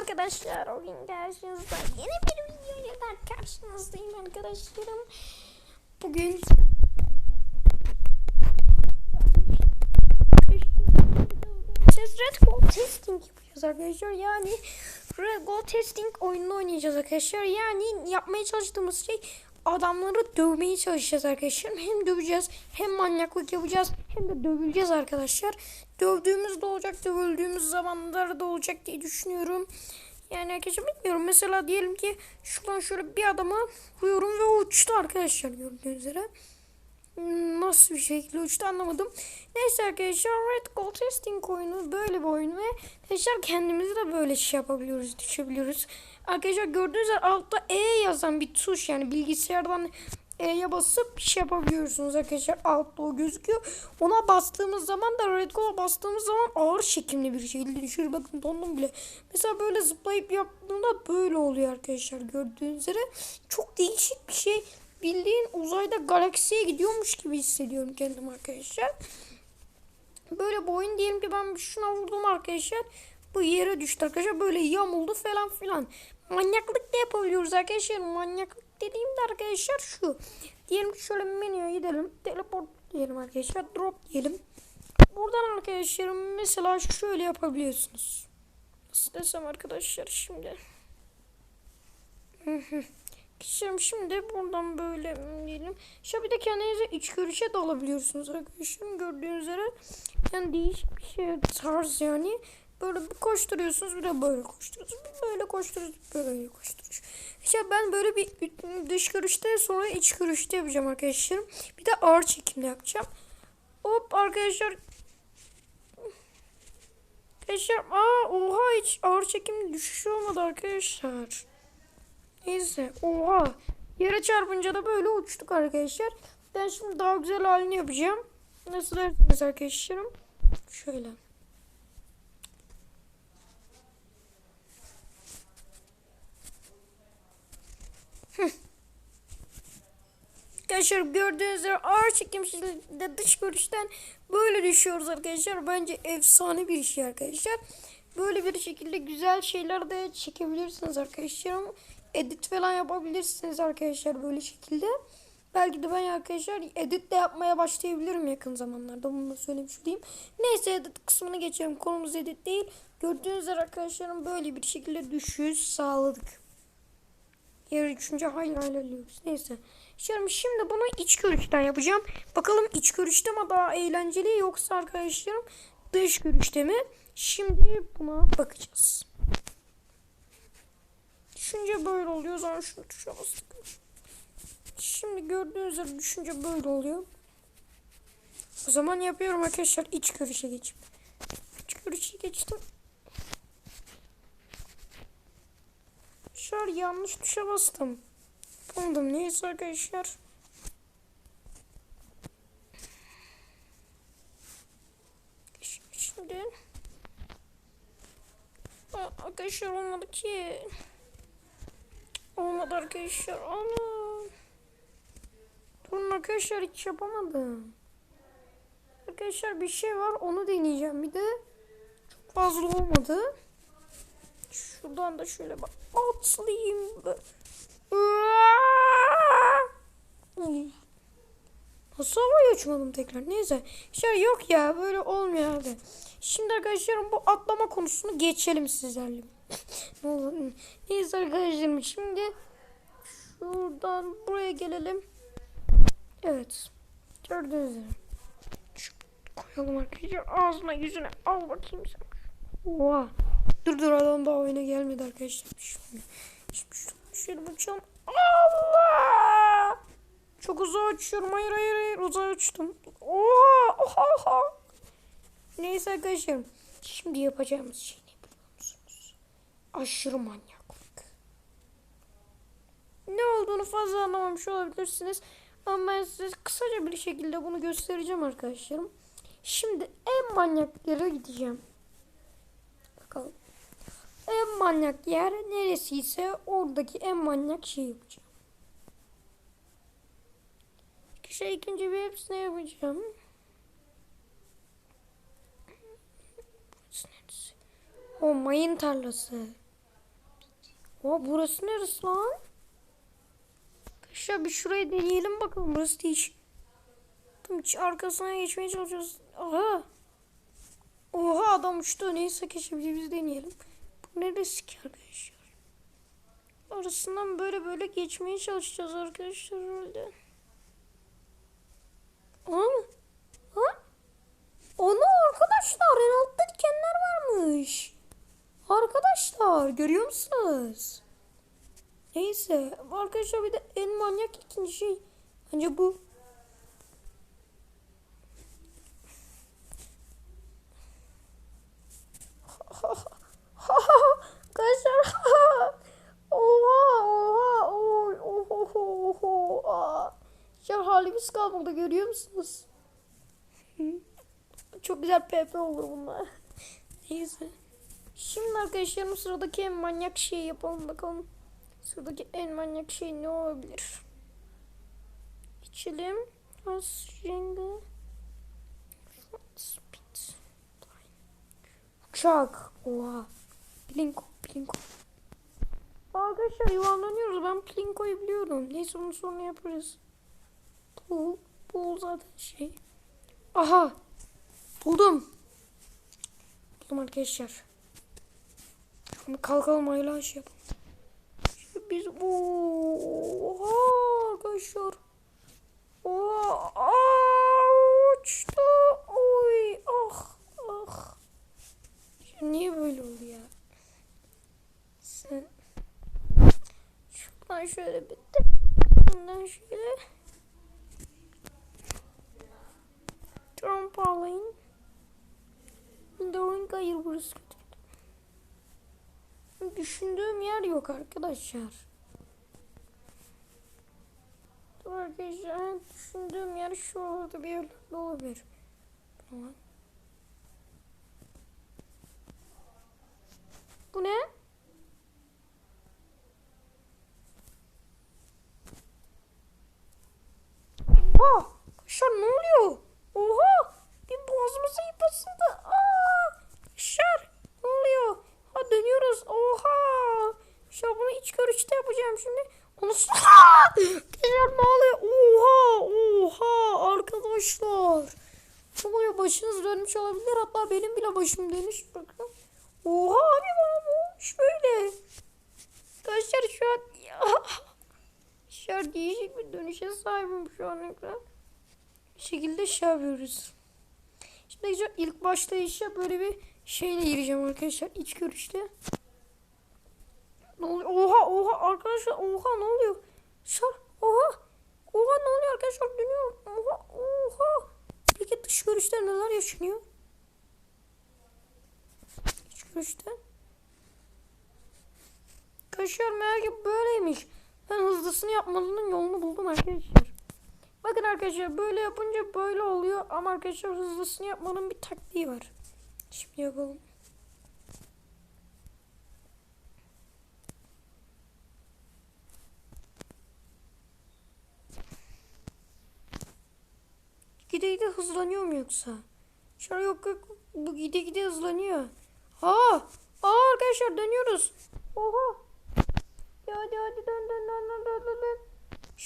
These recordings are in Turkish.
arkadaşlar. O gün karşınızda yeni bir videoyla da karşınızdayım arkadaşlarım. Bugün Siz Red Gold Testing yapacağız arkadaşlar. Yani Red Gold Testing oyununu oynayacağız arkadaşlar. Yani yapmaya çalıştığımız şey adamları dövmeye çalışacağız arkadaşlar. Hem döveceğiz hem manyaklık yapacağız hem de dövüleceğiz arkadaşlar. Dövdüğümüz de olacak, dövüldüğümüz zamanlarda da olacak diye düşünüyorum. Yani arkadaşlar bilmiyorum. Mesela diyelim ki şuradan şöyle bir adama vuruyorum ve uçtu arkadaşlar gördüğünüz üzere. Nasıl bir şekilde uçtu anlamadım. Neyse arkadaşlar Red Gold Testing oyunu böyle bir oyun ve arkadaşlar kendimizi de böyle şey yapabiliyoruz, düşebiliyoruz. Arkadaşlar gördüğünüz üzere altta E yazan bir tuş yani bilgisayardan E'ye basıp bir şey yapabiliyorsunuz arkadaşlar. Altta o gözüküyor. Ona bastığımız zaman da Red Gold'a bastığımız zaman ağır çekimli bir şekilde düşüyor. Bakın dondum bile. Mesela böyle zıplayıp yaptığımda böyle oluyor arkadaşlar gördüğünüz üzere. Çok değişik bir şey. Bildiğin uzayda galaksiye gidiyormuş gibi hissediyorum kendim arkadaşlar. Böyle bu oyun diyelim ki ben şuna vurdum arkadaşlar. Bu yere düştü arkadaşlar. Böyle yamuldu falan filan. Manyaklık da yapabiliyoruz arkadaşlar. Manyaklık dediğimde arkadaşlar şu. Diyelim ki şöyle menüye gidelim. Teleport diyelim arkadaşlar. Drop diyelim. Buradan arkadaşlar mesela şöyle yapabiliyorsunuz. Nasıl desem arkadaşlar şimdi. Kişilerim şimdi buradan böyle diyelim. Şu bir de kendinize iç görüşe de alabiliyorsunuz arkadaşlar. Gördüğünüz üzere yani değişik bir şey tarz yani. Böyle bir koşturuyorsunuz bir de böyle koşturuyorsunuz. Bir böyle koşturuyorsunuz böyle koşturuyorsunuz. İşte ben böyle bir dış görüşte sonra iç görüşte yapacağım arkadaşlarım. Bir de ağır çekimde yapacağım. Hop arkadaşlar. Arkadaşlar aa oha hiç ağır çekimde düşüş olmadı arkadaşlar. Neyse. Oha. Yere çarpınca da böyle uçtuk arkadaşlar. Ben şimdi daha güzel halini yapacağım. Nasıl dersiniz arkadaşlarım? Şöyle. Arkadaşlar gördüğünüz üzere ağır çekim dış görüşten böyle düşüyoruz arkadaşlar. Bence efsane bir şey arkadaşlar. Böyle bir şekilde güzel şeyler de çekebilirsiniz arkadaşlar. Edit falan yapabilirsiniz arkadaşlar böyle şekilde. Belki de ben arkadaşlar edit de yapmaya başlayabilirim yakın zamanlarda. Bunu söylemiş olayım. Neyse edit kısmını geçelim. Konumuz edit değil. Gördüğünüz üzere arkadaşlarım böyle bir şekilde düşüş sağladık. Yer üçüncü hayır ilerliyoruz. Neyse. Şimdi, şimdi bunu iç görüşten yapacağım. Bakalım iç görüşte mi daha eğlenceli yoksa arkadaşlarım dış görüşte mi? Şimdi buna bakacağız. Düşünce böyle oluyor. O şunu tuşa bastık. Şimdi gördüğünüz üzere düşünce böyle oluyor. O zaman yapıyorum arkadaşlar iç görüşe geçip. İç görüşe geçtim. An yanlış tuşa bastım. Buldum neyse arkadaşlar. Şimdi Aa, arkadaşlar olmadı ki. Olmadı arkadaşlar. Ana. Durun arkadaşlar hiç yapamadım. Arkadaşlar bir şey var onu deneyeceğim. Bir de çok fazla olmadı. Şuradan da şöyle bak atlayayım. Nasıl havaya uçmadım tekrar? Neyse. Şey yok ya böyle olmuyor abi. Şimdi arkadaşlarım bu atlama konusunu geçelim sizlerle. Neyse arkadaşlarım şimdi şuradan buraya gelelim. Evet. Gördüğünüz üzere. Şu koyalım arkadaşlar ağzına yüzüne al bakayım sen. Oha. Dur dur adam daha oyuna gelmedi arkadaşlar. Şimdi, şimdi şöyle uçalım. Allah! Çok uzağa uçuyorum. Hayır hayır hayır uzağa uçtum. Oha! Oha! oha. Neyse arkadaşlar. Şimdi yapacağımız şey ne biliyor musunuz? Aşırı manyaklık. Ne olduğunu fazla anlamamış olabilirsiniz. Ama ben size kısaca bir şekilde bunu göstereceğim arkadaşlarım. Şimdi en manyak yere gideceğim. Bakalım. En manyak yer neresiyse oradaki en manyak şey yapacağım. Şey ikinci bir hepsini yapacağım. O mayın tarlası. Aa burası neresi lan? Arkadaşlar bir şurayı deneyelim bakalım. Burası değişik. Tam hiç arkasına geçmeye çalışıyoruz. Aha. Oha adam uçtu. Neyse geçebiliriz deneyelim. Neresi ki arkadaşlar? Arasından böyle böyle geçmeye çalışacağız arkadaşlar herhalde. Aa, ha? Onu arkadaşlar en altta dikenler varmış. Arkadaşlar görüyor musunuz? Neyse arkadaşlar bir de en manyak ikinci şey. Bence bu. Arkadaşlar oha oha oy oho oho oha. Ya halimiz kalmadı görüyor musunuz? Çok güzel PP olur bunlar. Neyse. Şimdi arkadaşlarım sıradaki en manyak şeyi yapalım bakalım. Sıradaki en manyak şey ne olabilir? İçelim. Speed. Uçak. Oha. Plinko. Plinko. Arkadaşlar yuvarlanıyoruz. Ben Plinko'yu biliyorum. Neyse onu sonra yaparız. Pool. Pool zaten şey. Aha. Buldum. Buldum arkadaşlar. Şimdi kalkalım ayla şey yapalım. Şimdi biz oha arkadaşlar. Oha aa, uçtu. Oy ah ah. Şimdi niye böyle oldu ya? Sen şuradan şöyle bitti. Bundan şöyle. Trampoline. Dorun hayır burası kötü. Düşündüğüm yer yok arkadaşlar. Dur arkadaşlar düşündüğüm yer şu orada bir yerlerde olabilir. Tamam. Bu ne? Oha! Arkadaşlar ne oluyor? Oha! Bir boğazımıza ip asıldı. Aa! Arkadaşlar ne oluyor? Ha dönüyoruz. Oha! Arkadaşlar bunu iç görüşte yapacağım şimdi. Onu Arkadaşlar ne oluyor? Oha! Oha! Arkadaşlar. Ne oluyor? Başınız dönmüş olabilir. Hatta benim bile başım dönmüş. Bakın. Oha abi bana olmuş böyle. Arkadaşlar şu an an değişik bir dönüşe sahibim şu an ekran. Bir şekilde şey yapıyoruz. Şimdi ilk başlayışa böyle bir şeyle gireceğim arkadaşlar. iç görüşte. Ne oluyor? Oha oha arkadaşlar oha ne oluyor? Şar oha. Oha ne oluyor arkadaşlar dönüyor. Oha oha. Peki dış görüşte neler yaşanıyor? İç görüşte. Arkadaşlar meğer ki böyleymiş. Ben hızlısını yapmanın yolunu buldum arkadaşlar. Bakın arkadaşlar böyle yapınca böyle oluyor ama arkadaşlar hızlısını yapmanın bir taktiği var. Şimdi yapalım. Gide gide hızlanıyor mu yoksa? Şöyle yok yok bu gide gide hızlanıyor. Aa, aa arkadaşlar dönüyoruz. Oha.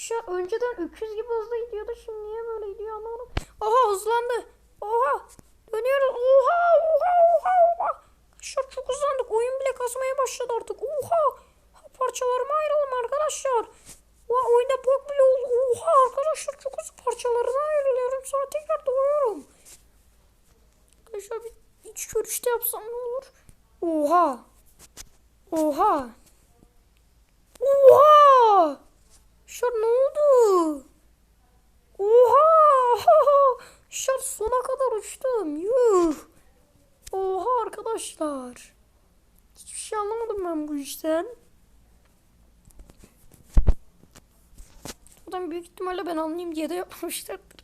Şu önceden öküz gibi hızlı gidiyordu. Şimdi niye böyle gidiyor anlamadım. Oha hızlandı. Oha. Dönüyoruz. Oha oha oha oha. Arkadaşlar çok hızlandık. Oyun bile kasmaya başladı artık. Oha. Parçalarıma ayrılalım arkadaşlar. Oha oyunda bug bile oldu. Oha arkadaşlar çok hızlı parçalarına ayrılıyorum. Sonra tekrar doğuyorum. Arkadaşlar bir iç görüşte yapsam ne olur? Oha. Oha. Oha. Şar ne oldu? Oha! Şar sona kadar uçtum. Yuh. Oha arkadaşlar. Hiçbir şey anlamadım ben bu işten. Buradan büyük ihtimalle ben anlayayım diye de yapmamışlardır.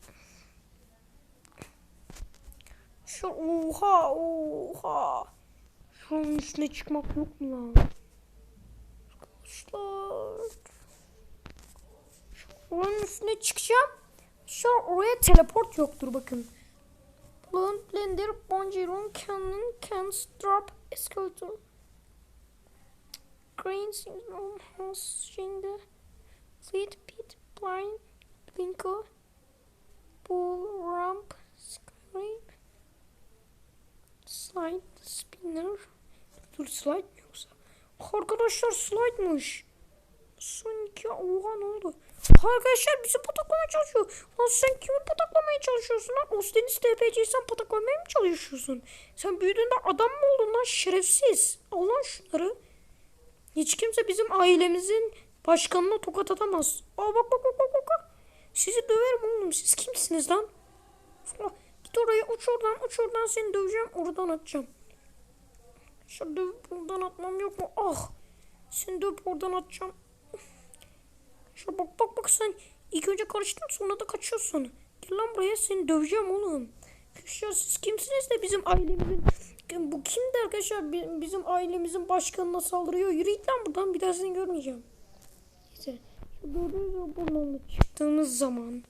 Şu oha oha. Şunun üstüne çıkmak yok mu lan? Arkadaşlar. Onun üstüne çıkacağım. Şu an oraya teleport yoktur bakın. Balloon Blender, Bonjiron, Cannon, Can Drop, Escalator. Screen Syndrome House şimdi Fleet Pit Blind Blinko Bull Ramp Scrape Slide Spinner Dur slide mi yoksa? Arkadaşlar slide'mış. Sanki oha ne oldu? Arkadaşlar bizi pataklamaya çalışıyor. Lan sen kimi pataklamaya çalışıyorsun lan? Osteniz TPC'yi sen pataklamaya mı çalışıyorsun? Sen büyüdüğünde adam mı oldun lan şerefsiz? Al lan şunları. Hiç kimse bizim ailemizin başkanına tokat atamaz. Aa bak bak bak bak bak. Sizi döverim oğlum. Siz kimsiniz lan? Git oraya uç oradan uç oradan seni döveceğim. Oradan atacağım. Şu döv buradan atmam yok mu? Ah. Seni dövüp oradan atacağım. Şu bak bak bak sen ilk önce karıştın sonra da kaçıyorsun. Gel lan buraya seni döveceğim oğlum. Arkadaşlar siz kimsiniz de bizim ailemizin bu kimdi arkadaşlar Bi- bizim ailemizin başkanına saldırıyor. Yürü git lan buradan bir daha seni görmeyeceğim. Neyse gördüğünüz o burnunla çıktığımız zaman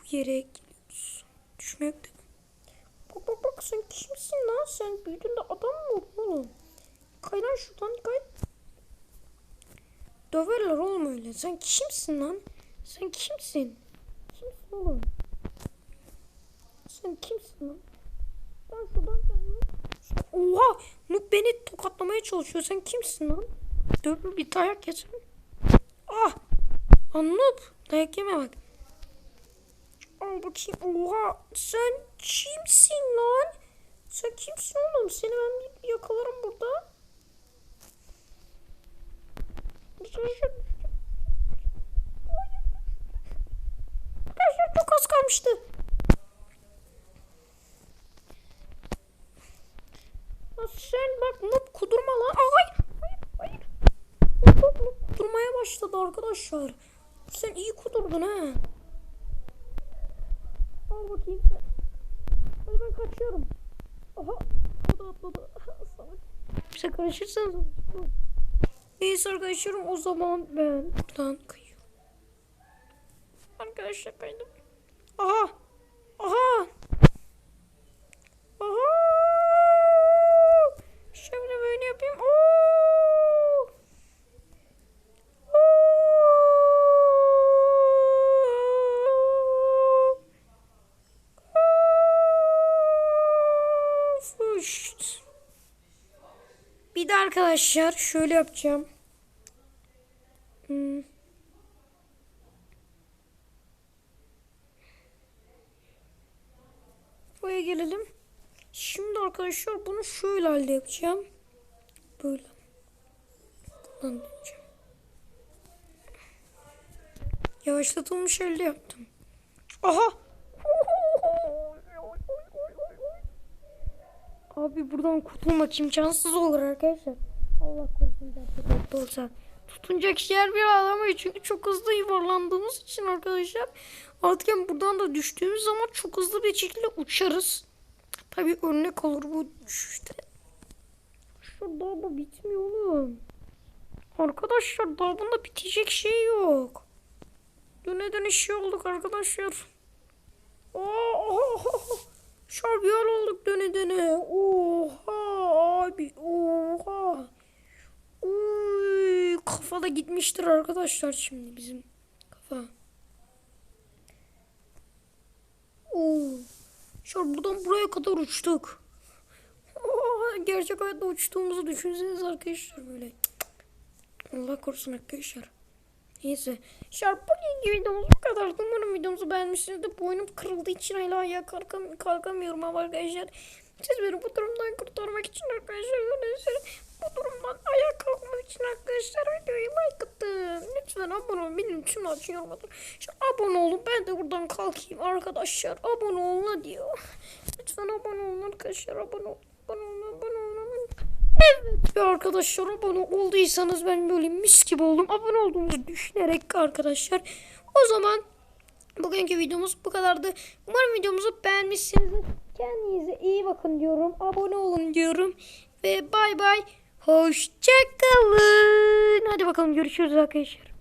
bu yere geliyoruz. Düşme yok değil mi? Bak bak bak sen kimsin lan sen büyüdün de adam mı oğlum? Kay lan şuradan kay. Döverler oğlum öyle. Sen kimsin lan? Sen kimsin? Kimsin oğlum? Sen kimsin lan? Ben şuradan geldim. Oha! Noob beni tokatlamaya çalışıyor. Sen kimsin lan? Dövme bir dayak yesin. Ah! Lan Noob! Dayak yeme bak. Al bakayım. Oha! Sen kimsin lan? Sen kimsin oğlum? Seni ben yakalarım Arkadaşlar çok az kalmıştı. Sen bak noob kudurma lan. Aa, hayır. Hayır. Noob, noob, kudurmaya başladı arkadaşlar. Sen iyi kudurdun ha. Al bakayım. Hadi ben kaçıyorum. Aha. O da atladı. Salak. Bize karışırsanız. Neyse arkadaşlar o zaman ben buradan kayıyorum. Arkadaşlar kaydım. Aha. Aha. Aha. Şöyle böyle yapayım. Oo. Arkadaşlar şöyle yapacağım. Hmm. Buraya gelelim. Şimdi arkadaşlar bunu şöyle halde yapacağım. Böyle. Buradan döneceğim. Yavaşlatılmış elde yaptım. Aha! Abi buradan kurtulmak imkansız olur arkadaşlar. Allah korusun gerçekten olsa. Tutunacak yer bir alamıyor çünkü çok hızlı yuvarlandığımız için arkadaşlar. Artık yani buradan da düştüğümüz zaman çok hızlı bir şekilde uçarız. Tabi örnek olur bu düşüşte. Şurada da bitmiyor oğlum. Arkadaşlar daha bunda bitecek şey yok. Döne döne şey olduk arkadaşlar. Oha! Şampiyon olduk döne döne. Oha abi. Oha. Kafada gitmiştir arkadaşlar şimdi bizim kafa. Oo. Şu an buradan buraya kadar uçtuk. Oha, gerçek hayatta uçtuğumuzu düşünseniz arkadaşlar böyle. Allah korusun arkadaşlar. Neyse. Şarp bugün videomuz bu kadar. Umarım videomuzu beğenmişsinizdir. Boynum kırıldığı için hala ayağa kalkam kalkamıyorum ama arkadaşlar. Siz beni bu durumdan kurtarmak için arkadaşlar bu durumdan ayağa kalkmak için arkadaşlar videoyu like atın. Lütfen abone olun. Benim tüm açın yormadım. Şu abone olun. Ben de buradan kalkayım arkadaşlar. Abone olun diyor. Lütfen abone olun arkadaşlar. Abone olun. Abone olun. Abone olun. Evet be arkadaşlar abone olduysanız ben böyle mis gibi oldum. Abone olduğunuzu düşünerek arkadaşlar. O zaman bugünkü videomuz bu kadardı. Umarım videomuzu beğenmişsinizdir. Kendinize iyi bakın diyorum. Abone olun diyorum. Ve bay bay. Hoşçakalın. Hadi bakalım görüşürüz arkadaşlar.